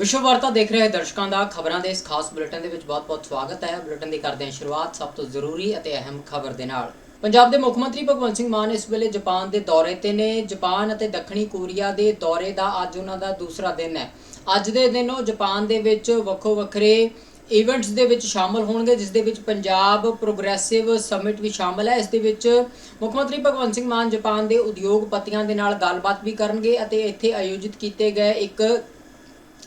ਵਿਸ਼ਵ ਵਾਰਤਾ ਦੇਖ ਰਹੇ ਦਰਸ਼ਕਾਂ ਦਾ ਖਬਰਾਂ ਦੇ ਇਸ ਖਾਸ ਬੁਲੇਟਿਨ ਦੇ ਵਿੱਚ ਬਹੁਤ-ਬਹੁਤ ਸਵਾਗਤ ਹੈ। ਬੁਲੇਟਿਨ ਦੀ ਕਰਦੇ ਹਾਂ ਸ਼ੁਰੂਆਤ ਸਭ ਤੋਂ ਜ਼ਰੂਰੀ ਅਤੇ ਅਹਿਮ ਖਬਰ ਦੇ ਨਾਲ। ਪੰਜਾਬ ਦੇ ਮੁੱਖ ਮੰਤਰੀ ਭਗਵੰਤ ਸਿੰਘ ਮਾਨ ਇਸ ਵੇਲੇ ਜਾਪਾਨ ਦੇ ਦੌਰੇ ਤੇ ਨੇ। ਜਾਪਾਨ ਅਤੇ ਦੱਖਣੀ ਕੋਰੀਆ ਦੇ ਦੌਰੇ ਦਾ ਅੱਜ ਉਹਨਾਂ ਦਾ ਦੂਸਰਾ ਦਿਨ ਹੈ। ਅੱਜ ਦੇ ਦਿਨ ਉਹ ਜਾਪਾਨ ਦੇ ਵਿੱਚ ਵੱਖੋ ਵੱਖਰੇ ਇਵੈਂਟਸ ਦੇ ਵਿੱਚ ਸ਼ਾਮਲ ਹੋਣਗੇ, ਜਿਸ ਦੇ ਵਿੱਚ ਪੰਜਾਬ ਪ੍ਰੋਗਰੈਸਿਵ ਸਮਿਟ ਵੀ ਸ਼ਾਮਲ ਹੈ। ਇਸ ਦੇ ਵਿੱਚ ਮੁੱਖ ਮੰਤਰੀ ਭਗਵੰਤ ਸਿੰਘ ਮਾਨ ਜਾਪਾਨ ਦੇ ਉਦਯੋਗਪਤੀਆਂ ਦੇ ਨਾਲ ਗੱਲਬਾਤ ਵੀ ਕਰਨਗੇ ਅਤੇ ਇੱਥੇ ਆਯੋਜਿਤ ਕੀਤੇ ਗਏ ਇੱਕ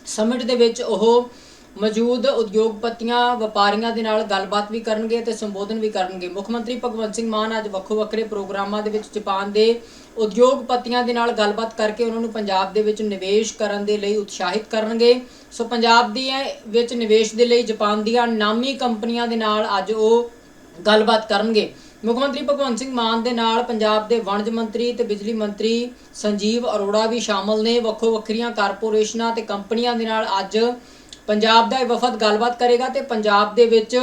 ਸਮਿਟ ਦੇ ਵਿੱਚ ਉਹ ਮੌਜੂਦ ਉਦਯੋਗਪਤੀਆਂ, ਵਪਾਰੀਆਂ ਦੇ ਨਾਲ ਗੱਲਬਾਤ ਵੀ ਕਰਨਗੇ ਤੇ ਸੰਬੋਧਨ ਵੀ ਕਰਨਗੇ। ਮੁੱਖ ਮੰਤਰੀ ਭਗਵੰਤ ਸਿੰਘ ਮਾਨ ਅੱਜ ਵੱਖੋ ਵੱਖਰੇ ਪ੍ਰੋਗਰਾਮਾਂ ਦੇ ਵਿੱਚ ਜਾਪਾਨ ਦੇ ਉਦਯੋਗਪਤੀਆਂ ਦੇ ਨਾਲ ਗੱਲਬਾਤ ਕਰਕੇ ਉਹਨਾਂ ਨੂੰ ਪੰਜਾਬ ਦੇ ਵਿੱਚ ਨਿਵੇਸ਼ ਕਰਨ ਦੇ ਲਈ ਉਤਸ਼ਾਹਿਤ ਕਰਨਗੇ। ਸੋ ਪੰਜਾਬ ਦੀ ਵਿੱਚ ਨਿਵੇਸ਼ ਦੇ ਲਈ ਜਾਪਾਨ ਦੀਆਂ ਨਾਮੀ ਕੰਪਨੀਆਂ ਦੇ ਨਾਲ ਅੱਜ ਉਹ ਗੱਲਬਾਤ ਕਰਨਗੇ। ਮੁੱਖ ਮੰਤਰੀ ਭਗਵੰਤ ਸਿੰਘ ਮਾਨ ਦੇ ਨਾਲ ਪੰਜਾਬ ਦੇ ਵਣਜ ਮੰਤਰੀ ਤੇ ਬਿਜਲੀ ਮੰਤਰੀ ਸੰਜੀਵ ਅਰੋੜਾ ਵੀ ਸ਼ਾਮਲ ਨੇ। ਵੱਖੋ ਵੱਖਰੀਆਂ ਕਾਰਪੋਰੇਸ਼ਨਾਂ ਤੇ ਕੰਪਨੀਆਂ ਦੇ ਨਾਲ ਅੱਜ ਪੰਜਾਬ ਦਾ ਇਹ ਵਫਦ ਗੱਲਬਾਤ ਕਰੇਗਾ ਤੇ ਪੰਜਾਬ ਦੇ ਵਿੱਚ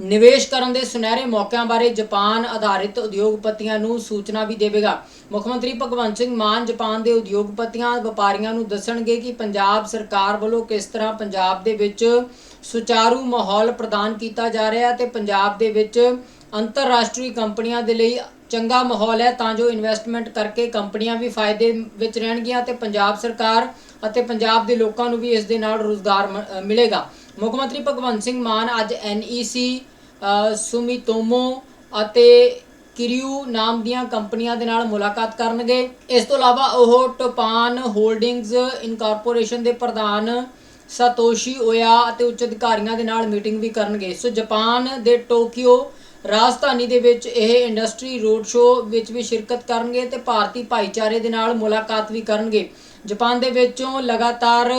ਨਿਵੇਸ਼ ਕਰਨ ਦੇ ਸੁਨਹਿਰੇ ਮੌਕਿਆਂ ਬਾਰੇ ਜਾਪਾਨ ਆਧਾਰਿਤ ਉਦਯੋਗਪਤੀਆਂ ਨੂੰ ਸੂਚਨਾ ਵੀ ਦੇਵੇਗਾ। ਮੁੱਖ ਮੰਤਰੀ ਭਗਵੰਤ ਸਿੰਘ ਮਾਨ ਜਾਪਾਨ ਦੇ ਉਦਯੋਗਪਤੀਆਂ, ਵਪਾਰੀਆਂ ਨੂੰ ਦੱਸਣਗੇ ਕਿ ਪੰਜਾਬ ਸਰਕਾਰ ਵੱਲੋਂ ਕਿਸ ਤਰ੍ਹਾਂ ਪੰਜਾਬ ਦੇ ਵਿੱਚ ਸੁਚਾਰੂ ਮਾਹੌਲ ਪ੍ਰਦਾਨ ਕੀਤਾ ਜਾ ਰਿਹਾ ਹੈ ਤੇ ਪੰਜਾਬ ਦੇ ਵਿੱਚ ਅੰਤਰਰਾਸ਼ਟਰੀ ਕੰਪਨੀਆਂ ਦੇ ਲਈ ਚੰਗਾ ਮਾਹੌਲ ਹੈ ਤਾਂ ਜੋ ਇਨਵੈਸਟਮੈਂਟ ਕਰਕੇ ਕੰਪਨੀਆਂ ਵੀ ਫਾਇਦੇ ਵਿੱਚ ਰਹਿਣਗੀਆਂ ਤੇ ਪੰਜਾਬ ਸਰਕਾਰ ਅਤੇ ਪੰਜਾਬ ਦੇ ਲੋਕਾਂ ਨੂੰ ਵੀ ਇਸ ਦੇ ਨਾਲ ਰੋਜ਼ਗਾਰ ਮ- ਮਿਲੇਗਾ। ਮੁੱਖ ਮੰਤਰੀ ਭਗਵੰਤ ਸਿੰਘ ਮਾਨ ਅੱਜ NEC ਅ, ਸੁਮੀਤੋਮੋ ਅਤੇ ਕਿਰਿਊ ਨਾਮ ਦੀਆਂ ਕੰਪਨੀਆਂ ਦੇ ਨਾਲ ਮੁਲਾਕਾਤ ਕਰਨਗੇ। ਇਸ ਤੋਂ ਇਲਾਵਾ ਉਹ ਟੋਪਾਨ ਹੋਲਡਿੰਗਜ਼ ਇਨਕਾਰਪੋਰੇਸ਼ਨ ਦੇ ਪ੍ਰਧਾਨ ਸਤੋਸ਼ੀ ਓਇਆ ਅਤੇ ਉੱਚ ਅਧਿਕਾਰੀਆਂ ਦੇ ਨਾਲ ਮੀਟਿੰਗ ਵੀ ਕਰਨਗੇ। ਸੋ ਜਾਪਾਨ ਦੇ ਟੋਕੀਓ ਰਾਜਧਾਨੀ ਦੇ ਵਿੱਚ ਇਹ ਇੰਡਸਟਰੀ ਰੋਡ ਸ਼ੋਅ ਵਿੱਚ ਵੀ ਸ਼ਿਰਕਤ ਕਰਨਗੇ ਤੇ ਭਾਰਤੀ ਭਾਈਚਾਰੇ ਦੇ ਨਾਲ ਮੁਲਾਕਾਤ ਵੀ ਕਰਨਗੇ। ਜਾਪਾਨ ਦੇ ਵਿੱਚੋਂ ਲਗਾਤਾਰ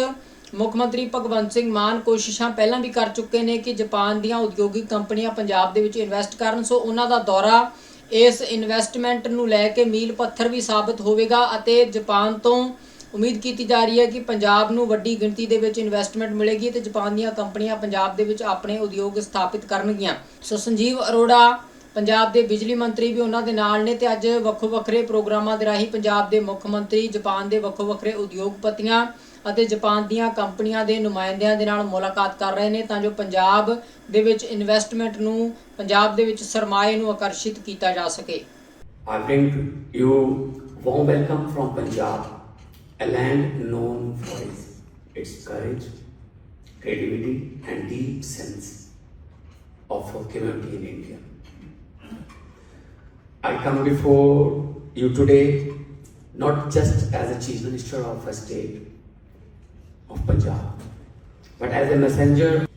ਮੁੱਖ ਮੰਤਰੀ ਭਗਵੰਤ ਸਿੰਘ ਮਾਨ ਕੋਸ਼ਿਸ਼ਾਂ ਪਹਿਲਾਂ ਵੀ ਕਰ ਚੁੱਕੇ ਨੇ ਕਿ ਜਾਪਾਨ ਦੀਆਂ ਉਦਯੋਗਿਕ ਕੰਪਨੀਆਂ ਪੰਜਾਬ ਦੇ ਵਿੱਚ ਇਨਵੈਸਟ ਕਰਨ, ਸੋ ਉਹਨਾਂ ਦਾ ਦੌਰਾ ਇਸ ਇਨਵੈਸਟਮੈਂਟ ਨੂੰ ਲੈ ਕੇ ਮੀਲ ਪੱਥਰ ਵੀ ਸਾਬਤ ਹੋਵੇਗਾ ਅਤੇ ਜਾਪਾਨ ਤੋਂ ਉਮੀਦ ਕੀਤੀ ਜਾ ਰਹੀ ਹੈ ਕਿ ਪੰਜਾਬ ਨੂੰ ਵੱਡੀ ਗਿਣਤੀ ਦੇ ਵਿੱਚ ਇਨਵੈਸਟਮੈਂਟ ਮਿਲੇਗੀ ਤੇ ਜਾਪਾਨ ਦੀਆਂ ਕੰਪਨੀਆਂ ਪੰਜਾਬ ਦੇ ਵਿੱਚ ਆਪਣੇ ਉਦਯੋਗ ਸਥਾਪਿਤ ਕਰਨਗੀਆਂ। ਸੋ ਸੰਜੀਵ ਅਰੋੜਾ ਪੰਜਾਬ ਦੇ ਬਿਜਲੀ ਮੰਤਰੀ ਵੀ ਉਹਨਾਂ ਦੇ ਨਾਲ ਨੇ ਤੇ ਅੱਜ ਵੱਖੋ ਵੱਖਰੇ ਪ੍ਰੋਗਰਾਮਾਂ ਦੇ ਰਾਹੀਂ ਪੰਜਾਬ ਦੇ ਮੁੱਖ ਮੰਤਰੀ ਜਾਪਾਨ ਦੇ ਵੱਖੋ ਵੱਖਰੇ ਉਦਯੋਗਪਤੀਆਂ ਅਤੇ ਜਾਪਾਨ ਦੀਆਂ ਕੰਪਨੀਆਂ ਦੇ ਨੁਮਾਇੰਦਿਆਂ ਦੇ ਨਾਲ ਮੁਲਾਕਾਤ ਕਰ ਰਹੇ ਨੇ ਤਾਂ ਜੋ ਪੰਜਾਬ ਦੇ ਵਿੱਚ ਇਨਵੈਸਟਮੈਂਟ ਨੂੰ ਪੰਜਾਬ ਦੇ ਵਿੱਚ ਸਰਮਾਏ ਨੂੰ ਆਕਰਸ਼ਿਤ ਕੀਤਾ ਜਾ ਸਕੇ। I bring you warm welcome from Punjab, a land known for its, its courage, creativity, and deep sense of community in India. I come before you today not just as a chief minister of a state of Punjab, but as a messenger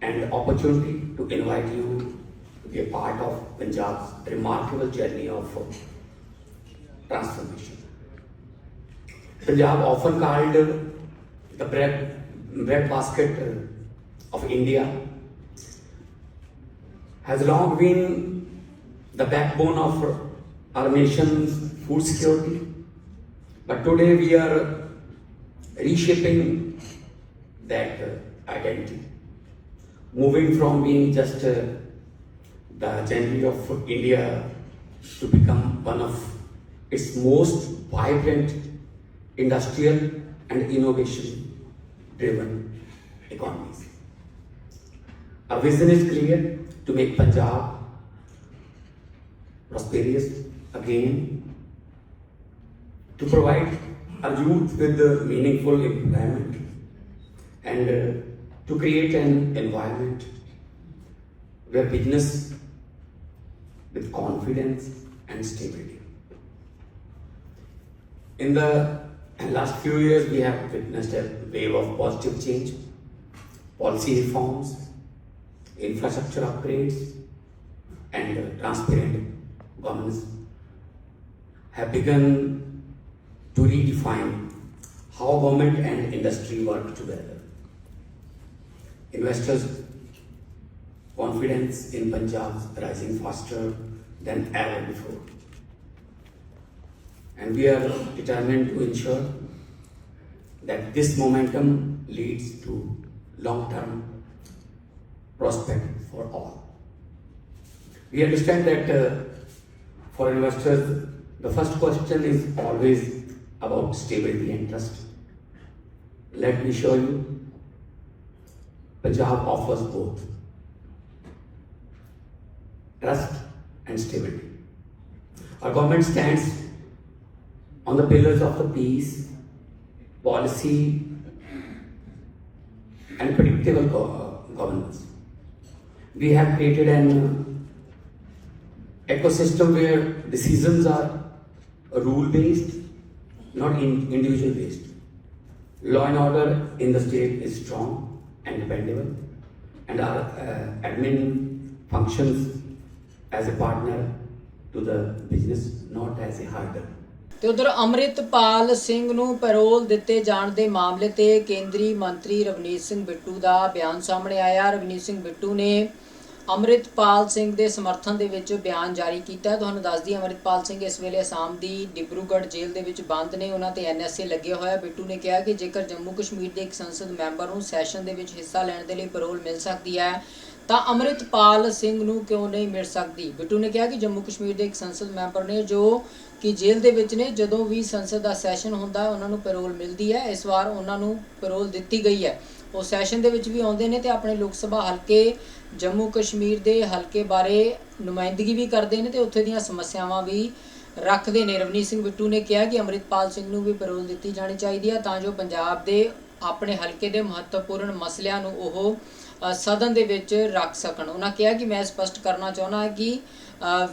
and opportunity to invite you to be a part of Punjab's remarkable journey of transformation. Punjab, often called the bread, bread basket of India, has long been the backbone of our nation's food security. But today we are reshaping that identity, moving from being just the genuine of India to become one of its most vibrant industrial and innovation driven economies. Our vision is clear to make Punjab prosperous again, to provide our youth with meaningful employment, and uh, to create an environment where business with confidence and stability. In the last few years, we have witnessed a wave of positive change, policy reforms, infrastructure upgrades, and transparent governance have begun to redefine how government and industry work together. Investors' confidence in Punjab is rising faster than ever before. And we are determined to ensure that this momentum leads to long term prospect for all. We understand that uh, for investors, the first question is always about stability and trust. Let me show you Punjab offers both trust and stability. Our government stands on the pillars of the peace, policy, and predictable go- governance. We have created an ecosystem where decisions are rule based, not in individual based. Law and order in the state is strong and dependable, and our uh, admin functions as a partner to the business, not as a hurdle. ਤੇ ਉਧਰ ਅੰਮ੍ਰਿਤਪਾਲ ਸਿੰਘ ਨੂੰ parole ਦਿੱਤੇ ਜਾਣ ਦੇ ਮਾਮਲੇ ਤੇ ਕੇਂਦਰੀ ਮੰਤਰੀ ਰਵਨੀਤ ਸਿੰਘ ਬਿੱਟੂ ਦਾ ਬਿਆਨ ਸਾਹਮਣੇ ਆਇਆ। ਰਵਨੀਤ ਸਿੰਘ ਬਿੱਟੂ ਨੇ ਅੰਮ੍ਰਿਤਪਾਲ ਸਿੰਘ ਦੇ ਸਮਰਥਨ ਦੇ ਵਿੱਚ ਬਿਆਨ ਜਾਰੀ ਕੀਤਾ। ਤੁਹਾਨੂੰ ਦੱਸ ਦਈਏ, ਅੰਮ੍ਰਿਤਪਾਲ ਸਿੰਘ ਇਸ ਵੇਲੇ ਅਸਾਮ ਦੀ ਡਿਬਰੂਗੜ੍ਹ ਜੇਲ੍ਹ ਦੇ ਵਿੱਚ ਬੰਦ ਨੇ। ਉਹਨਾਂ ਤੇ ਐਨਐਸਏ ਲੱਗਿਆ ਹੋਇਆ। ਬਿੱਟੂ ਨੇ ਕਿਹਾ ਕਿ ਜੇਕਰ ਜੰਮੂ ਕਸ਼ਮੀਰ ਦੇ ਇੱਕ ਸੰਸਦ ਮੈਂਬਰ ਨੂੰ ਸੈਸ਼ਨ ਦੇ ਵਿੱਚ ਹਿੱਸਾ ਲੈਣ ਦੇ ਲਈ ਪੈਰੋਲ ਮਿਲ ਸਕਦੀ ਹੈ, ਤਾਂ ਅੰਮ੍ਰਿਤਪਾਲ ਸਿੰਘ ਨੂੰ ਕਿਉਂ ਨਹੀਂ ਮਿਲ ਸਕਦੀ? ਬਿੱਟੂ ਨੇ ਕਿਹਾ ਕਿ ਜੰਮੂ ਕਸ਼ਮੀਰ ਦੇ ਇੱਕ ਸੰਸਦ ਮੈਂਬਰ ਨੇ ਜੋ ਕਿ ਜੇਲ੍ਹ ਦੇ ਵਿੱਚ ਨੇ, ਜਦੋਂ ਵੀ ਸੰਸਦ ਦਾ ਸੈਸ਼ਨ ਹੁੰਦਾ, ਉਹਨਾਂ ਨੂੰ ਪੈਰੋਲ ਮਿਲਦੀ ਹੈ। ਇਸ ਵਾਰ ਉਹਨਾਂ ਨੂੰ ਪੈਰੋਲ ਦਿੱਤੀ ਗਈ ਹੈ। ਉਹ ਸੈਸ਼ਨ ਦੇ ਵਿੱਚ ਵੀ ਆਉਂਦੇ ਨੇ ਤੇ ਆਪਣੇ ਲੋਕ ਸਭਾ ਹਲਕੇ ਜੰਮੂ ਕਸ਼ਮੀਰ ਦੇ ਹਲਕੇ ਬਾਰੇ ਨੁਮਾਇੰਦਗੀ ਵੀ ਕਰਦੇ ਨੇ ਤੇ ਉੱਥੇ ਦੀਆਂ ਸਮੱਸਿਆਵਾਂ ਵੀ ਰੱਖਦੇ ਨੇ। ਰਵਨੀਤ ਸਿੰਘ ਬਿੱਟੂ ਨੇ ਕਿਹਾ ਕਿ ਅੰਮ੍ਰਿਤਪਾਲ ਸਿੰਘ ਨੂੰ ਵੀ ਪੈਰੋਲ ਦਿੱਤੀ ਜਾਣੀ ਚਾਹੀਦੀ ਹੈ, ਤਾਂ ਜੋ ਪੰਜਾਬ ਦੇ ਆਪਣੇ ਹਲਕੇ ਦੇ ਮਹੱਤਵਪੂਰਨ ਮਸਲਿਆਂ ਨੂੰ ਉਹ ਸਦਨ ਦੇ ਵਿੱਚ ਰੱਖ ਸਕਣ। ਉਹਨਾਂ ਕਿਹਾ ਕਿ ਮੈਂ ਸਪਸ਼ਟ ਕਰਨਾ ਚਾਹੁੰਦਾ ਹਾਂ ਕਿ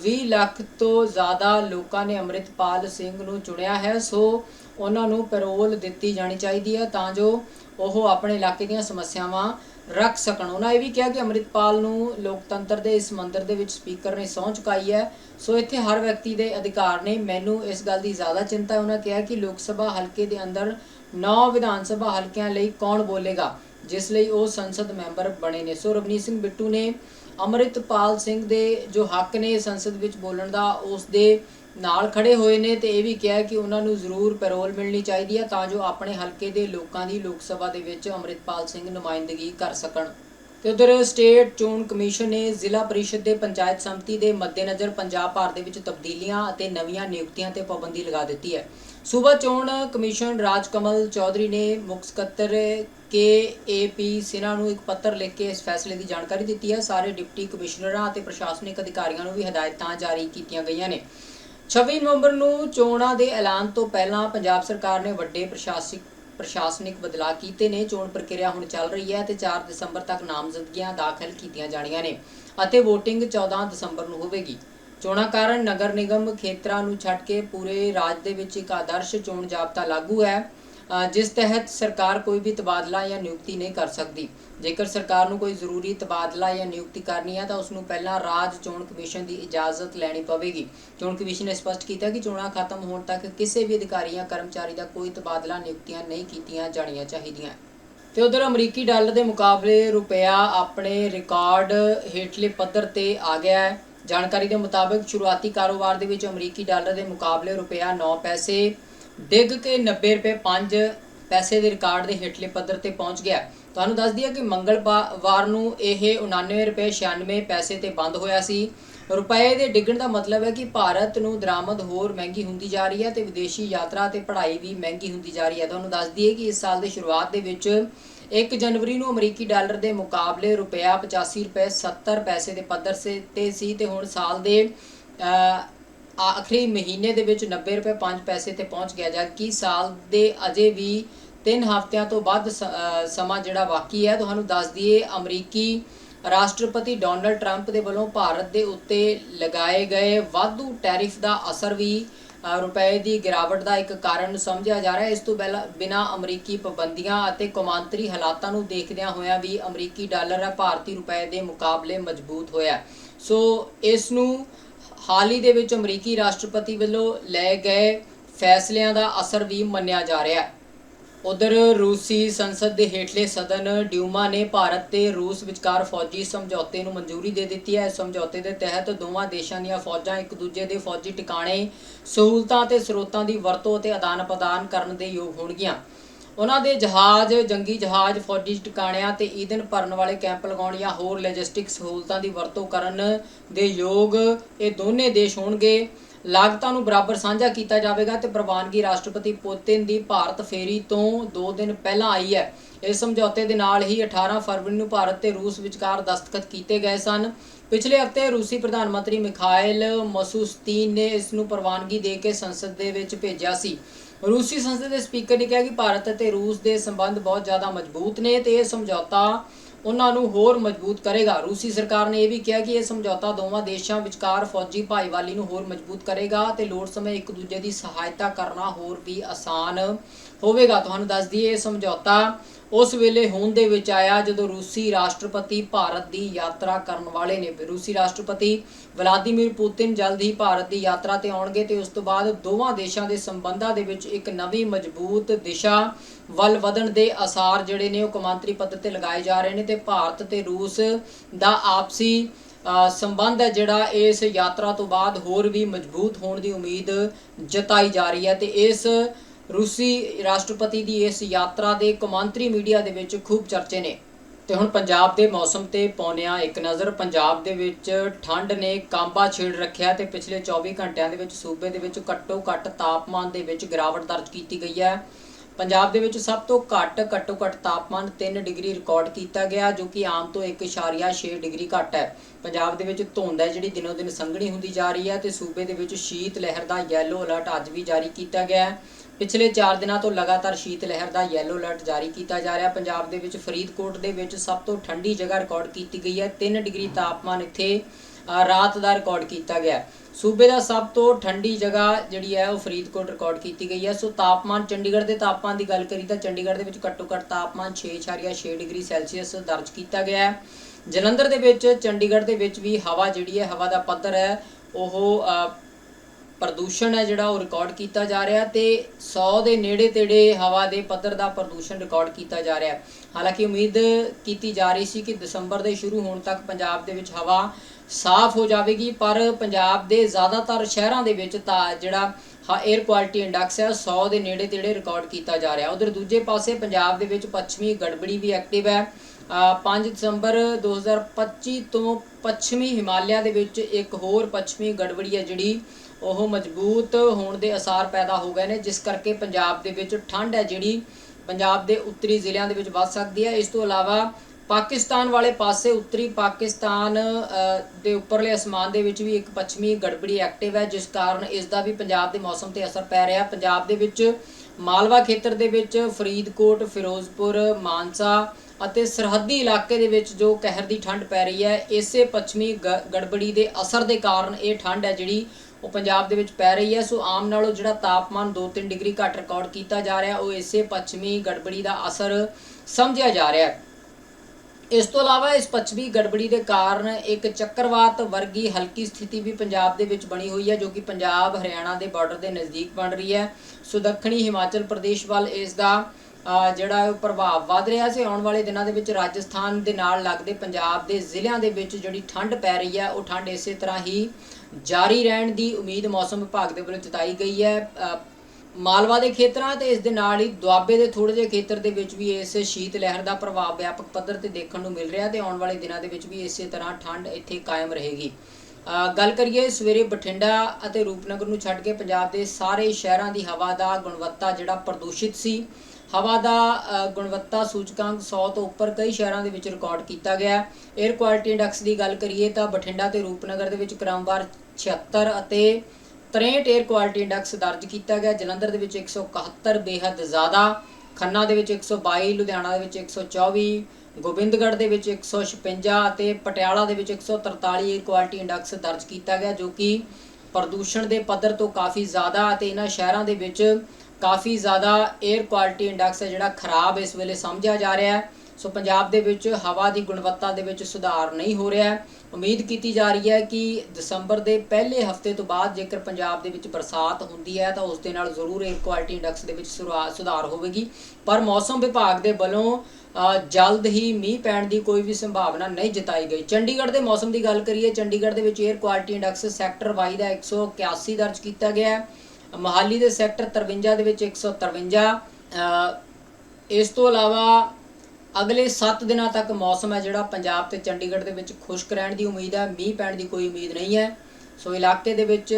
20 ਲੱਖ ਤੋਂ ਜ਼ਿਆਦਾ ਲੋਕਾਂ ਨੇ ਅੰਮ੍ਰਿਤਪਾਲ ਸਿੰਘ ਨੂੰ ਚੁਣਿਆ ਹੈ, ਸੋ ਉਹਨਾਂ ਨੂੰ ਪੈਰੋਲ ਦਿੱਤੀ ਜਾਣੀ ਚਾਹੀਦੀ ਹੈ ਤਾਂ ਜੋ ਉਹ ਆਪਣੇ ਇਲਾਕੇ ਦੀਆਂ ਸਮੱਸਿਆਵਾਂ ਰੱਖ ਸਕਣ। ਉਹਨਾਂ ਇਹ ਵੀ ਕਿਹਾ ਕਿ ਅੰਮ੍ਰਿਤਪਾਲ ਨੂੰ ਲੋਕਤੰਤਰ ਦੇ ਇਸ ਮੰਦਰ ਦੇ ਵਿੱਚ ਸਪੀਕਰ ਨੇ ਸਹੁੰ ਚੁਕਾਈ ਹੈ, ਸੋ ਇੱਥੇ ਹਰ ਵਿਅਕਤੀ ਦੇ ਅਧਿਕਾਰ ਨੇ। ਮੈਨੂੰ ਇਸ ਗੱਲ ਦੀ ਜ਼ਿਆਦਾ ਚਿੰਤਾ ਹੈ, ਉਹਨਾਂ ਕਿਹਾ ਕਿ ਲੋਕ ਸਭਾ ਹਲਕੇ ਦੇ ਅੰਦਰ 9 ਵਿਧਾਨ ਸਭਾ ਹਲਕਿਆਂ ਲਈ ਕੌਣ ਬੋਲੇਗਾ, ਜਿਸ ਲਈ ਉਹ ਸੰਸਦ ਮੈਂਬਰ ਬਣੇ ਨੇ। ਸੋ ਰਵਨੀਤ ਸਿੰਘ ਬਿੱਟੂ ਨੇ ਅੰਮ੍ਰਿਤਪਾਲ ਸਿੰਘ ਦੇ ਜੋ ਹੱਕ ਨੇ ਸੰਸਦ ਵਿੱਚ ਬੋਲਣ ਦਾ, ਉਸ ਦੇ ਨਾਲ ਖੜੇ ਹੋਏ ਨੇ ਤੇ ਇਹ ਵੀ ਕਿਹਾ ਕਿ ਉਹਨਾਂ ਨੂੰ ਜ਼ਰੂਰ ਪੈਰੋਲ ਮਿਲਣੀ ਚਾਹੀਦੀ ਹੈ ਤਾਂ ਜੋ ਆਪਣੇ ਹਲਕੇ ਦੇ ਲੋਕਾਂ ਦੀ ਲੋਕ ਸਭਾ ਦੇ ਵਿੱਚ ਅੰਮ੍ਰਿਤਪਾਲ ਸਿੰਘ ਨੁਮਾਇੰਦਗੀ ਕਰ ਸਕਣ। ਤੇ ਉਧਰ ਸਟੇਟ ਚੋਣ ਕਮਿਸ਼ਨ ਨੇ ਜ਼ਿਲ੍ਹਾ ਪਰਿਸ਼ਦ ਦੇ ਪੰਚਾਇਤ ਸਮਿਤੀ ਦੇ ਮੱਦੇਨਜ਼ਰ ਪੰਜਾਬ ਭਰ ਦੇ ਵਿੱਚ ਤਬਦੀਲੀਆਂ ਅਤੇ ਨਵੀਆਂ ਨਿਯੁਕਤੀਆਂ ਤੇ ਪਾਬੰਦੀ ਲਗਾ ਦਿੱਤੀ ਹੈ। ਸੂਬਾ ਚੋਣ ਕਮਿਸ਼ਨ ਰਾਜਕਮਲ ਚੌਧਰੀ ਨੇ ਮੁੱਖ ਸਕੱਤਰ ਕੇ ਏਪੀ ਸਿਨਹਾ ਨੂੰ ਇੱਕ ਪੱਤਰ ਲਿਖ ਕੇ ਇਸ ਫੈਸਲੇ ਦੀ ਜਾਣਕਾਰੀ ਦਿੱਤੀ ਹੈ। ਸਾਰੇ ਡਿਪਟੀ ਕਮਿਸ਼ਨਰਾਂ ਅਤੇ ਪ੍ਰਸ਼ਾਸਨਿਕ ਅਧਿਕਾਰੀਆਂ ਨੂੰ ਵੀ ਹਦਾਇਤਾਂ ਜਾਰੀ ਕੀਤੀਆਂ ਗਈਆਂ ਨੇ। 26 ਨਵੰਬਰ ਨੂੰ ਚੋਣਾਂ ਦੇ ਐਲਾਨ ਤੋਂ ਪਹਿਲਾਂ ਪੰਜਾਬ ਸਰਕਾਰ ਨੇ ਵੱਡੇ ਪ੍ਰਸ਼ਾਸਨਿਕ ਪ੍ਰਸ਼ਾਸਨਿਕ ਬਦਲਾਅ ਕੀਤੇ ਨੇ। ਚੋਣ ਪ੍ਰਕਿਰਿਆ ਹੁਣ ਚੱਲ ਰਹੀ ਹੈ ਤੇ 4 ਦਸੰਬਰ ਤੱਕ ਨਾਮਜ਼ਦਗੀਆਂ ਦਾਖਲ ਕੀਤੀਆਂ ਜਾਣੀਆਂ ਨੇ ਅਤੇ VOTING 14 ਦਸੰਬਰ ਨੂੰ ਹੋਵੇਗੀ। ਚੋਣਾਂ ਕਾਰਨ ਨਗਰ ਨਿਗਮ ਖੇਤਰਾਂ ਨੂੰ ਛੱਡ ਕੇ ਪੂਰੇ ਰਾਜ ਦੇ ਵਿੱਚ ਇੱਕ ਆਦਰਸ਼ ਚੋਣ ਜਾਬਤਾ ਲਾਗੂ ਹੈ ਜਿਸ ਤਹਿਤ ਸਰਕਾਰ ਕੋਈ ਵੀ ਤਬਾਦਲਾ ਜਾਂ ਨਿਯੁਕਤੀ ਨਹੀਂ ਕਰ ਸਕਦੀ। ਜੇਕਰ ਸਰਕਾਰ ਨੂੰ ਕੋਈ ਜ਼ਰੂਰੀ ਤਬਾਦਲਾ ਜਾਂ ਨਿਯੁਕਤੀ ਕਰਨੀ ਹੈ, ਤਾਂ ਉਸ ਨੂੰ ਪਹਿਲਾਂ ਰਾਜ ਚੋਣ ਕਮਿਸ਼ਨ ਦੀ ਇਜਾਜ਼ਤ ਲੈਣੀ ਪਵੇਗੀ। ਚੋਣ ਕਮਿਸ਼ਨ ਨੇ ਸਪਸ਼ਟ ਕੀਤਾ ਕਿ ਚੋਣਾਂ ਖਤਮ ਹੋਣ ਤੱਕ ਕਿਸੇ ਵੀ ਅਧਿਕਾਰੀ ਜਾਂ ਕਰਮਚਾਰੀ ਦਾ ਕੋਈ ਤਬਾਦਲਾ ਨਿਯੁਕਤੀਆਂ ਨਹੀਂ ਕੀਤੀਆਂ ਜਾਣੀਆਂ ਚਾਹੀਦੀਆਂ। ਤੇ ਉਧਰ ਅਮਰੀਕੀ ਡਾਲਰ ਦੇ ਮੁਕਾਬਲੇ ਰੁਪਇਆ ਆਪਣੇ ਰਿਕਾਰਡ ਹੇਠਲੇ ਪੱਧਰ ਤੇ ਆ ਗਿਆ ਹੈ। ਜਾਣਕਾਰੀ ਦੇ ਮੁਤਾਬਕ ਸ਼ੁਰੂਆਤੀ ਕਾਰੋਬਾਰ ਦੇ ਵਿੱਚ ਅਮਰੀਕੀ ਡਾਲਰ ਦੇ ਮੁਕਾਬਲੇ ਰੁਪਇਆ 9 ਪੈਸੇ, ਡਿੱਗ ਕੇ 90 ਰੁਪਏ 5 ਪੈਸੇ ਦੇ ਰਿਕਾਰਡ ਦੇ ਹੇਠਲੇ ਪੱਧਰ ਤੇ ਪਹੁੰਚ ਗਿਆ। ਤੁਹਾਨੂੰ ਦੱਸ ਦਈਏ ਕਿ ਮੰਗਲਵਾਰ ਨੂੰ ਇਹ 99 ਰੁਪਏ 96 ਪੈਸੇ ਤੇ ਬੰਦ ਹੋਇਆ ਸੀ। ਰੁਪਏ ਦੇ ਡਿੱਗਣ ਦਾ ਮਤਲਬ ਹੈ ਕਿ ਭਾਰਤ ਨੂੰ ਦਰਾਮਦ ਹੋਰ ਮਹਿੰਗੀ ਹੁੰਦੀ ਜਾ ਰਹੀ ਹੈ ਤੇ ਵਿਦੇਸ਼ੀ ਯਾਤਰਾ ਤੇ ਪੜ੍ਹਾਈ ਵੀ ਮਹਿੰਗੀ ਹੁੰਦੀ ਜਾ ਰਹੀ ਹੈ। ਤੁਹਾਨੂੰ ਦੱਸ ਦਈਏ ਕਿ ਇਸ ਸਾਲ ਦੇ ਸ਼ੁਰੂਆਤ ਦੇ ਵਿੱਚ 1 ਜਨਵਰੀ ਨੂੰ ਅਮਰੀਕੀ ਡਾਲਰ ਦੇ ਮੁਕਾਬਲੇ ਰੁਪਇਆ 85 ਰੁਪਏ 70 ਪੈਸੇ ਦੇ ਪੱਧਰ ਤੇ ਸੀ ਤੇ ਹੁਣ ਸਾਲ ਦੇ ਆਖਰੀ ਮਹੀਨੇ ਦੇ ਵਿੱਚ 90 ਰੁਪਏ 5 ਪੈਸੇ ਤੇ ਪਹੁੰਚ ਗਿਆ ਜਦਕਿ ਸਾਲ ਦੇ ਅਜੇ ਵੀ 3 ਹਫ਼ਤਿਆਂ ਤੋਂ ਵੱਧ ਸਮਾਂ ਜਿਹੜਾ ਬਾਕੀ ਹੈ, ਤੁਹਾਨੂੰ ਦੱਸ ਦਈਏ ਅਮਰੀਕੀ ਰਾਸ਼ਟਰਪਤੀ ਡੋਨਲਡ ਟਰੰਪ ਦੇ ਵੱਲੋਂ ਭਾਰਤ ਦੇ ਉੱਤੇ ਲਗਾਏ ਗਏ ਵਾਧੂ ਟੈਰਿਫ ਦਾ ਅਸਰ ਵੀ ਰੁਪਏ ਦੀ ਗਿਰਾਵਟ ਦਾ ਇੱਕ ਕਾਰਨ ਸਮਝਿਆ ਜਾ ਰਿਹਾ ਹੈ। ਇਸ ਤੋਂ ਪਹਿਲਾਂ ਬਿਨਾਂ ਅਮਰੀਕੀ ਪਾਬੰਦੀਆਂ ਅਤੇ ਕੌਮਾਂਤਰੀ ਹਾਲਾਤਾਂ ਨੂੰ ਦੇਖਦਿਆਂ ਹੋਇਆਂ ਵੀ ਅਮਰੀਕੀ ਡਾਲਰ ਭਾਰਤੀ ਰੁਪਏ ਦੇ ਮੁਕਾਬਲੇ ਮਜ਼ਬੂਤ ਹੋਇਆ ਸੋ, ਇਸ ਨੂੰ ਹਾਲ ਹੀ ਦੇ ਵਿੱਚ ਅਮਰੀਕੀ ਰਾਸ਼ਟਰਪਤੀ ਵੱਲੋਂ ਲਏ ਗਏ ਫੈਸਲਿਆਂ ਦਾ ਅਸਰ ਵੀ ਮੰਨਿਆ ਜਾ ਰਿਹਾ ਹੈ। ਉਧਰ ਰੂਸੀ ਸੰਸਦ ਦੇ ਹੇਠਲੇ ਸਦਨ ਡਿਊਮਾ ਨੇ ਭਾਰਤ ਤੇ ਰੂਸ ਵਿਚਕਾਰ ਫੌਜੀ ਸਮਝੌਤੇ ਨੂੰ ਮਨਜ਼ੂਰੀ ਦੇ ਦਿੱਤੀ ਹੈ। ਇਸ ਸਮਝੌਤੇ ਦੇ ਤਹਿਤ ਦੋਵਾਂ ਦੇਸ਼ਾਂ ਦੀਆਂ ਫੌਜਾਂ ਇੱਕ ਦੂਜੇ ਦੇ ਫੌਜੀ ਟਿਕਾਣੇ, ਸਹੂਲਤਾਂ ਤੇ ਸਰੋਤਾਂ ਦੀ ਵਰਤੋਂ ਅਤੇ ਆਦਾਨ-ਪ੍ਰਦਾਨ ਕਰਨ ਦੇ ਯੋਗ ਹੋਣਗੀਆਂ। ਉਹਨਾਂ ਦੇ ਜਹਾਜ਼, ਜੰਗੀ ਜਹਾਜ਼, ਫੌਜੀ ਟਿਕਾਣਿਆਂ ਤੇ ਈਂਧਨ ਭਰਨ ਵਾਲੇ ਕੈਂਪ ਲਗਾਉਣ ਜਾਂ ਹੋਰ ਲੌਜਿਸਟਿਕ ਸਹੂਲਤਾਂ ਦੀ ਵਰਤੋਂ ਕਰਨ ਦੇ ਯੋਗ ਇਹ ਦੋਨੇ ਦੇਸ਼ ਹੋਣਗੇ। ਲਾਗਤਾਂ ਨੂੰ ਬਰਾਬਰ ਸਾਂਝਾ ਕੀਤਾ ਜਾਵੇਗਾ ਤੇ ਪ੍ਰਵਾਨਗੀ ਰਾਸ਼ਟਰਪਤੀ ਪੁਤਿਨ ਦੀ ਭਾਰਤ ਫੇਰੀ ਤੋਂ 2 ਦਿਨ ਪਹਿਲਾਂ ਆਈ ਹੈ। ਇਸ ਸਮਝੌਤੇ ਦੇ ਨਾਲ ਹੀ 18 ਫਰਵਰੀ ਨੂੰ ਭਾਰਤ ਤੇ ਰੂਸ ਵਿਚਕਾਰ ਦਸਤਖਤ ਕੀਤੇ ਗਏ ਸਨ। ਪਿਛਲੇ ਹਫ਼ਤੇ ਰੂਸੀ ਪ੍ਰਧਾਨ ਮੰਤਰੀ ਮਿਖਾਇਲ ਮਸੂਸਤੀਨ ਨੇ ਇਸ ਨੂੰ ਪ੍ਰਵਾਨਗੀ ਦੇ ਕੇ ਸੰਸਦ ਦੇ ਵਿੱਚ ਭੇਜਿਆ ਸੀ। ਰੂਸੀ ਸੰਸਦ ਦੇ ਸਪੀਕਰ ਨੇ ਕਿਹਾ ਕਿ ਭਾਰਤ ਅਤੇ ਰੂਸ ਦੇ ਸੰਬੰਧ ਬਹੁਤ ਜ਼ਿਆਦਾ ਮਜ਼ਬੂਤ ਨੇ ਤੇ ਇਹ ਸਮਝੌਤਾ ਉਹਨਾਂ ਨੂੰ ਹੋਰ ਮਜ਼ਬੂਤ ਕਰੇਗਾ। ਰੂਸੀ ਸਰਕਾਰ ਨੇ ਇਹ ਵੀ ਕਿਹਾ ਕਿ ਇਹ ਸਮਝੌਤਾ ਦੋਵਾਂ ਦੇਸ਼ਾਂ ਵਿਚਕਾਰ ਫੌਜੀ ਭਾਈਵਾਲੀ ਨੂੰ ਹੋਰ ਮਜ਼ਬੂਤ ਕਰੇਗਾ ਤੇ ਲੋੜ ਸਮੇਂ ਇੱਕ ਦੂਜੇ ਦੀ ਸਹਾਇਤਾ ਕਰਨਾ ਹੋਰ ਵੀ ਆਸਾਨ ਹੋਵੇਗਾ। ਤੁਹਾਨੂੰ ਦੱਸ ਦਈਏ, ਇਹ ਸਮਝੌਤਾ ਉਸ ਵੇਲੇ ਹੋਂਦ ਦੇ ਵਿੱਚ ਆਇਆ ਜਦੋਂ ਰੂਸੀ ਰਾਸ਼ਟਰਪਤੀ ਭਾਰਤ ਦੀ ਯਾਤਰਾ ਕਰਨ ਵਾਲੇ ਨੇ। ਰੂਸੀ ਰਾਸ਼ਟਰਪਤੀ ਵਲਾਦੀਮੀਰ ਪੁਤਿਨ ਜਲਦ ਹੀ ਭਾਰਤ ਦੀ ਯਾਤਰਾ ਤੇ ਆਉਣਗੇ ਤੇ ਉਸ ਤੋਂ ਬਾਅਦ ਦੋਵਾਂ ਦੇਸ਼ਾਂ ਦੇ ਸੰਬੰਧਾਂ ਦੇ ਵਿੱਚ ਇੱਕ ਨਵੀਂ ਮਜ਼ਬੂਤ ਦਿਸ਼ਾ ਵੱਲ ਵਧਣ ਦੇ ਅਸਾਰ ਜਿਹੜੇ ਨੇ ਉਹ ਕੌਮਾਂਤਰੀ ਪੱਧਰ ਤੇ ਲਗਾਏ ਜਾ ਰਹੇ ਨੇ ਤੇ ਭਾਰਤ ਤੇ ਰੂਸ ਦਾ ਆਪਸੀ ਸੰਬੰਧ ਹੈ ਜਿਹੜਾ ਇਸ ਯਾਤਰਾ ਤੋਂ ਬਾਅਦ ਹੋਰ ਵੀ ਮਜ਼ਬੂਤ ਹੋਣ ਦੀ ਉਮੀਦ ਜਤਾਈ ਜਾ ਰਹੀ ਹੈ ਤੇ ਇਸ ਰੂਸੀ ਰਾਸ਼ਟਰਪਤੀ ਦੀ ਇਸ ਯਾਤਰਾ ਦੇ ਕੌਮਾਂਤਰੀ ਮੀਡੀਆ ਦੇ ਵਿੱਚ ਖੂਬ ਚਰਚੇ ਨੇ। ਤੇ ਹੁਣ ਪੰਜਾਬ ਦੇ ਮੌਸਮ ਤੇ ਪਾਉਣਿਆ ਇੱਕ ਨਜ਼ਰ, ਪੰਜਾਬ ਦੇ ਵਿੱਚ ਠੰਡ ਨੇ ਕਾਂਬਾ ਛੇੜ ਰੱਖਿਆ ਤੇ ਪਿਛਲੇ 24 ਘੰਟਿਆਂ ਦੇ ਵਿੱਚ ਸੂਬੇ ਦੇ ਵਿੱਚ ਘੱਟੋ ਘੱਟ ਤਾਪਮਾਨ ਦੇ ਵਿੱਚ ਗਿਰਾਵਟ ਦਰਜ ਕੀਤੀ ਗਈ ਹੈ। ਪੰਜਾਬ ਦੇ ਵਿੱਚ ਸਭ ਤੋਂ ਘੱਟ, ਘੱਟੋ ਘੱਟ ਤਾਪਮਾਨ 3 ਡਿਗਰੀ ਰਿਕਾਰਡ ਕੀਤਾ ਗਿਆ, ਜੋ ਕਿ ਆਮ ਤੋਂ 1.6 ਡਿਗਰੀ ਘੱਟ ਹੈ। ਪੰਜਾਬ ਦੇ ਵਿੱਚ ਧੁੰਦ ਹੈ, ਜਿਹੜੀ ਦਿਨੋ ਦਿਨ ਸੰਘਣੀ ਹੁੰਦੀ ਜਾ ਰਹੀ ਹੈ ਤੇ ਸੂਬੇ ਦੇ ਵਿੱਚ ਸ਼ੀਤ ਲਹਿਰ ਦਾ ਯੈਲੋ ਅਲਰਟ ਅੱਜ ਵੀ ਜਾਰੀ ਕੀਤਾ ਗਿਆ ਹੈ। ਪਿਛਲੇ 4 ਦਿਨਾਂ ਤੋਂ ਲਗਾਤਾਰ ਸ਼ੀਤ ਲਹਿਰ ਦਾ ਯੈਲੋ ਅਲਰਟ ਜਾਰੀ ਕੀਤਾ ਜਾ ਰਿਹਾ। ਪੰਜਾਬ ਦੇ ਵਿੱਚ ਫਰੀਦਕੋਟ ਦੇ ਵਿੱਚ ਸਭ ਤੋਂ ਠੰਡੀ ਜਗ੍ਹਾ ਰਿਕਾਰਡ ਕੀਤੀ ਗਈ ਹੈ। 3 ਡਿਗਰੀ ਤਾਪਮਾਨ ਇੱਥੇ ਰਾਤ ਦਾ ਰਿਕਾਰਡ ਕੀਤਾ ਗਿਆ ਸੂਬੇ ਦਾ ਸਭ ਤੋਂ ਠੰਡੀ ਜਗ੍ਹਾ ਜਿਹੜੀ ਹੈ ਉਹ ਫਰੀਦਕੋਟ ਰਿਕਾਰਡ ਕੀਤੀ ਗਈ ਹੈ। ਸੋ ਤਾਪਮਾਨ ਚੰਡੀਗੜ੍ਹ ਦੇ ਤਾਪਮਾਨ ਦੀ ਗੱਲ ਕਰੀ ਤਾਂ ਚੰਡੀਗੜ੍ਹ ਦੇ ਵਿੱਚ ਘੱਟੋ ਘੱਟ ਤਾਪਮਾਨ 6.6 ਡਿਗਰੀ ਸੈਲਸੀਅਸ ਦਰਜ ਕੀਤਾ ਗਿਆ ਹੈ। ਜਲੰਧਰ ਦੇ ਵਿੱਚ, ਚੰਡੀਗੜ੍ਹ ਦੇ ਵਿੱਚ ਵੀ ਹਵਾ ਜਿਹੜੀ ਹੈ, ਹਵਾ ਦਾ ਪੱਧਰ ਹੈ, ਉਹ ਪ੍ਰਦੂਸ਼ਣ ਹੈ ਜਿਹੜਾ ਉਹ ਰਿਕਾਰਡ ਕੀਤਾ ਜਾ ਰਿਹਾ ਤੇ 100 ਦੇ ਨੇੜੇ ਤੇੜੇ ਹਵਾ ਦੇ ਪੱਧਰ ਦਾ ਪ੍ਰਦੂਸ਼ਣ ਰਿਕਾਰਡ ਕੀਤਾ ਜਾ ਰਿਹਾ ਹਾਲਾਂਕਿ ਉਮੀਦ ਕੀਤੀ ਜਾ ਰਹੀ ਸੀ ਕਿ ਦਸੰਬਰ ਦੇ ਸ਼ੁਰੂ ਹੋਣ ਤੱਕ ਪੰਜਾਬ ਦੇ ਵਿੱਚ ਹਵਾ ਸਾਫ਼ ਹੋ ਜਾਵੇਗੀ ਪਰ ਪੰਜਾਬ ਦੇ ਜ਼ਿਆਦਾਤਰ ਸ਼ਹਿਰਾਂ ਦੇ ਵਿੱਚ ਤਾਂ ਜਿਹੜਾ 에ਅਰ ਕੁਆਲਿਟੀ ਇੰਡੈਕਸ ਹੈ 100 ਦੇ ਨੇੜੇ ਤੇੜੇ ਰਿਕਾਰਡ ਕੀਤਾ ਜਾ ਰਿਹਾ ਉਧਰ ਦੂਜੇ ਪਾਸੇ ਪੰਜਾਬ ਦੇ ਵਿੱਚ ਪੱਛਮੀ ਗੜਬੜੀ ਵੀ ਐਕਟਿਵ ਹੈ। ਅ, 5 ਦਸੰਬਰ 2025 ਤੋਂ ਪੱਛਮੀ ਹਿਮਾਲਿਆ ਦੇ ਵਿੱਚ ਇੱਕ ਹੋਰ ਪੱਛਮੀ ਗੜਬੜੀ ਹੈ ਜਿਹੜੀ ਉਹ ਮਜ਼ਬੂਤ ਹੋਣ ਦੇ ਅਸਾਰ ਪੈਦਾ ਹੋ ਗਏ ਨੇ, ਜਿਸ ਕਰਕੇ ਪੰਜਾਬ ਦੇ ਵਿੱਚ ਠੰਡ ਹੈ ਜਿਹੜੀ ਪੰਜਾਬ ਦੇ ਉੱਤਰੀ ਜ਼ਿਲ੍ਹਿਆਂ ਦੇ ਵਿੱਚ ਵੱਧ ਸਕਦੀ ਹੈ। ਇਸ ਤੋਂ ਇਲਾਵਾ ਪਾਕਿਸਤਾਨ ਵਾਲੇ ਪਾਸੇ ਉੱਤਰੀ ਪਾਕਿਸਤਾਨ ਦੇ ਉੱਪਰਲੇ ਅਸਮਾਨ ਦੇ ਵਿੱਚ ਵੀ ਇੱਕ ਪੱਛਮੀ ਗੜਬੜੀ ਐਕਟਿਵ ਹੈ, ਜਿਸ ਕਾਰਨ ਇਸ ਦਾ ਵੀ ਪੰਜਾਬ ਦੇ ਮੌਸਮ ਤੇ ਅਸਰ ਪੈ ਰਿਹਾ ਪੰਜਾਬ ਦੇ ਵਿੱਚ ਮਾਲਵਾ ਖੇਤਰ ਦੇ ਵਿੱਚ ਫਰੀਦਕੋਟ, ਫਿਰੋਜ਼ਪੁਰ, ਮਾਨਸਾ ਅਤੇ ਸਰਹੱਦੀ ਇਲਾਕੇ ਦੇ ਵਿੱਚ ਜੋ ਕਹਿਰ ਦੀ ਠੰਡ ਪੈ ਰਹੀ ਹੈ, ਇਸੇ ਪੱਛਮੀ ਗ- ਗੜਬੜੀ ਦੇ ਅਸਰ ਦੇ ਕਾਰਨ ਇਹ ਠੰਡ ਹੈ ਜਿਹੜੀ ਉਹ ਪੰਜਾਬ ਦੇ ਵਿੱਚ ਪੈ ਰਹੀ ਹੈ। ਸੋ ਆਮ ਨਾਲੋਂ ਜਿਹੜਾ ਤਾਪਮਾਨ 2-3 ਡਿਗਰੀ ਘੱਟ ਰਿਕਾਰਡ ਕੀਤਾ ਜਾ ਰਿਹਾ, ਉਹ ਇਸੇ ਪੱਛਮੀ ਗੜਬੜੀ ਦਾ ਅਸਰ ਸਮਝਿਆ ਜਾ ਰਿਹਾ ਹੈ। ਇਸ ਤੋਂ ਇਲਾਵਾ ਇਸ ਪੱਛਮੀ ਗੜਬੜੀ ਦੇ ਕਾਰਨ ਇੱਕ ਚੱਕਰਵਾਤ ਵਰਗੀ ਹਲਕੀ ਸਥਿਤੀ ਵੀ ਪੰਜਾਬ ਦੇ ਵਿੱਚ ਬਣੀ ਹੋਈ ਹੈ, ਜੋ ਕਿ ਪੰਜਾਬ ਹਰਿਆਣਾ ਦੇ ਬਾਰਡਰ ਦੇ ਨਜ਼ਦੀਕ ਬਣ ਰਹੀ ਹੈ। ਸੋ ਦੱਖਣੀ ਹਿਮਾਚਲ ਪ੍ਰਦੇਸ਼ ਵੱਲ ਇਸ ਦਾ ਜਿਹੜਾ ਉਹ ਪ੍ਰਭਾਵ ਵੱਧ ਰਿਹਾ ਸੀ। ਆਉਣ ਵਾਲੇ ਦਿਨਾਂ ਦੇ ਵਿੱਚ ਰਾਜਸਥਾਨ ਦੇ ਨਾਲ ਲੱਗਦੇ ਪੰਜਾਬ ਦੇ ਜ਼ਿਲ੍ਹਿਆਂ ਦੇ ਵਿੱਚ ਜਿਹੜੀ ਠੰਡ ਪੈ ਰਹੀ ਹੈ, ਉਹ ਠੰਡ ਇਸੇ ਤਰ੍ਹਾਂ ਹੀ ਜਾਰੀ ਰਹਿਣ ਦੀ ਉਮੀਦ ਮੌਸਮ ਵਿਭਾਗ ਦੇ ਵੱਲੋਂ ਜਤਾਈ ਗਈ ਹੈ। ਮਾਲਵਾ ਦੇ ਖੇਤਰਾਂ ਤੇ ਇਸ ਦੇ ਨਾਲ ਹੀ ਦੁਆਬੇ ਦੇ ਥੋੜੇ ਜਿਹੇ ਖੇਤਰ ਦੇ ਵਿੱਚ ਵੀ ਇਸ ਸ਼ੀਤ ਲਹਿਰ ਦਾ ਪ੍ਰਭਾਵ ਵਿਆਪਕ ਪੱਧਰ ਤੇ ਦੇਖਣ ਨੂੰ ਮਿਲ ਰਿਹਾ ਤੇ ਆਉਣ ਵਾਲੇ ਦਿਨਾਂ ਦੇ ਵਿੱਚ ਵੀ ਇਸੇ ਤਰ੍ਹਾਂ ਠੰਡ ਇੱਥੇ ਕਾਇਮ ਰਹੇਗੀ। ਅ, ਗੱਲ ਕਰੀਏ ਸਵੇਰੇ ਬਠਿੰਡਾ ਅਤੇ ਰੂਪਨਗਰ ਨੂੰ ਛੱਡ ਕੇ ਪੰਜਾਬ ਦੇ ਸਾਰੇ ਸ਼ਹਿਰਾਂ ਦੀ ਹਵਾ ਦਾ ਗੁਣਵੱਤਾ ਜਿਹੜਾ ਪ੍ਰਦੂਸ਼ਿਤ ਸੀ ਹਵਾ ਦਾ ਗੁਣਵੱਤਾ ਸੂਚਕਾਂਕ 100 ਤੋਂ ਉੱਪਰ ਕਈ ਸ਼ਹਿਰਾਂ ਦੇ ਵਿੱਚ ਰਿਕਾਰਡ ਕੀਤਾ ਗਿਆ ਹੈ। 에ਅਰ ਕੁਆਲਿਟੀ ਇੰਡੈਕਸ ਦੀ ਗੱਲ ਕਰੀਏ ਤਾਂ ਬਠਿੰਡਾ ਤੇ ਰੂਪਨਗਰ ਦੇ ਵਿੱਚ ਕ੍ਰਮਵਾਰ 76 ਅਤੇ 63 에ਅਰ ਕੁਆਲਿਟੀ ਇੰਡੈਕਸ ਦਰਜ ਕੀਤਾ ਗਿਆ। ਜਲੰਧਰ ਦੇ ਵਿੱਚ 171 ਬੇਹੱਦ ਜ਼ਿਆਦਾ। ਖੰਨਾ ਦੇ ਵਿੱਚ 122 ਲੁਧਿਆਣਾ ਦੇ ਵਿੱਚ 124 ਗੋਬਿੰਦਗੜ੍ਹ ਦੇ ਵਿੱਚ 156 ਅਤੇ ਪਟਿਆਲਾ ਦੇ ਵਿੱਚ 143 에ਅਰ ਕੁਆਲਿਟੀ ਇੰਡੈਕਸ ਦਰਜ ਕੀਤਾ ਗਿਆ, ਜੋ ਕਿ ਪ੍ਰਦੂਸ਼ਣ ਦੇ ਪੱਧਰ ਤੋਂ ਕਾਫੀ ਜ਼ਿਆਦਾ ਅਤੇ ਇਹਨਾਂ ਸ਼ਹਿਰਾਂ ਦੇ ਵਿੱਚ ਕਾਫੀ ਜ਼ਿਆਦਾ 에ਅਰ ਕੁਆਲਿਟੀ ਇੰਡੈਕਸ ਹੈ ਜਿਹੜਾ ਖਰਾਬ ਇਸ ਵੇਲੇ ਸਮਝਿਆ ਜਾ ਰਿਹਾ ਹੈ। ਸੋ ਪੰਜਾਬ ਦੇ ਵਿੱਚ ਹਵਾ ਦੀ ਗੁਣਵੱਤਾ ਦੇ ਵਿੱਚ ਸੁਧਾਰ ਨਹੀਂ ਹੋ ਰਿਹਾ ਉਮੀਦ ਕੀਤੀ ਜਾ ਰਹੀ ਹੈ ਕਿ ਦਸੰਬਰ ਦੇ ਪਹਿਲੇ ਹਫ਼ਤੇ ਤੋਂ ਬਾਅਦ ਜੇਕਰ ਪੰਜਾਬ ਦੇ ਵਿੱਚ ਬਰਸਾਤ ਹੁੰਦੀ ਹੈ ਤਾਂ ਉਸ ਦੇ ਨਾਲ ਜ਼ਰੂਰ 에ਅਰ ਕੁਆਲਿਟੀ ਇੰਡੈਕਸ ਦੇ ਵਿੱਚ ਸੁਧਾਰ ਹੋਵੇਗੀ। ਪਰ ਮੌਸਮ ਵਿਭਾਗ ਦੇ ਵੱਲੋਂ ਜਲਦ ਹੀ ਮੀਂਹ ਪੈਣ ਦੀ ਕੋਈ ਵੀ ਸੰਭਾਵਨਾ ਨਹੀਂ ਜਤਾਈ ਗਈ। ਚੰਡੀਗੜ੍ਹ ਦੇ ਮੌਸਮ ਦੀ ਗੱਲ ਕਰੀਏ, ਚੰਡੀਗੜ੍ਹ ਦੇ ਵਿੱਚ air quality index sector Y ਦਾ 181 ਦਰਜ ਕੀਤਾ ਗਿਆ ਹੈ। ਮੋਹਾਲੀ ਦੇ ਸੈਕਟਰ 53 ਦੇ ਵਿੱਚ 153 ਅ, ਇਸ ਤੋਂ ਇਲਾਵਾ ਅਗਲੇ 7 ਦਿਨਾਂ ਤੱਕ ਮੌਸਮ ਹੈ ਜਿਹੜਾ ਪੰਜਾਬ ਤੇ ਚੰਡੀਗੜ੍ਹ ਦੇ ਵਿੱਚ ਖੁਸ਼ਕ ਰਹਿਣ ਦੀ ਉਮੀਦ ਹੈ ਮੀਂਹ ਪੈਣ ਦੀ ਕੋਈ ਉਮੀਦ ਨਹੀਂ ਹੈ। ਸੋ ਇਲਾਕੇ ਦੇ ਵਿੱਚ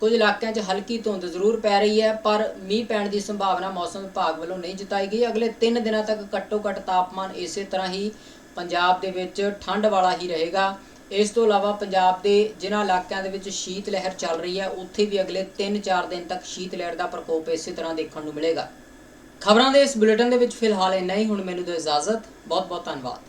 ਕੁਝ ਇਲਾਕਿਆਂ 'ਚ ਹਲਕੀ ਧੁੰਦ ਜ਼ਰੂਰ ਪੈ ਰਹੀ ਹੈ ਪਰ ਮੀਂਹ ਪੈਣ ਦੀ ਸੰਭਾਵਨਾ ਮੌਸਮ ਵਿਭਾਗ ਵੱਲੋਂ ਨਹੀਂ ਜਤਾਈ ਗਈ। ਅਗਲੇ 3 ਦਿਨਾਂ ਤੱਕ ਘੱਟੋ-ਘੱਟ ਤਾਪਮਾਨ ਇਸੇ ਤਰ੍ਹਾਂ ਹੀ ਪੰਜਾਬ ਦੇ ਵਿੱਚ ਠੰਡ ਵਾਲਾ ਹੀ ਰਹੇਗਾ। ਇਸ ਤੋਂ ਇਲਾਵਾ ਪੰਜਾਬ ਦੇ ਜਿਨ੍ਹਾਂ ਇਲਾਕਿਆਂ ਦੇ ਵਿੱਚ ਸ਼ੀਤ ਲਹਿਰ ਚੱਲ ਰਹੀ ਹੈ, ਉੱਥੇ ਵੀ ਅਗਲੇ 3-4 ਦਿਨ ਤੱਕ ਸ਼ੀਤ ਲਹਿਰ ਦਾ ਪ੍ਰਕੋਪ ਇਸੇ ਤਰ੍ਹਾਂ ਦੇਖਣ ਨੂੰ ਮਿਲੇਗਾ। ਖਬਰਾਂ ਦੇ ਇਸ ਬੁਲੇਟਿਨ ਦੇ ਵਿੱਚ ਫਿਲਹਾਲ ਇੰਨਾ ਹੀ। ਹੁਣ ਮੈਨੂੰ ਦਿਓ ਇਜਾਜ਼ਤ। ਬਹੁਤ ਬਹੁਤ ਧੰਨਵਾਦ।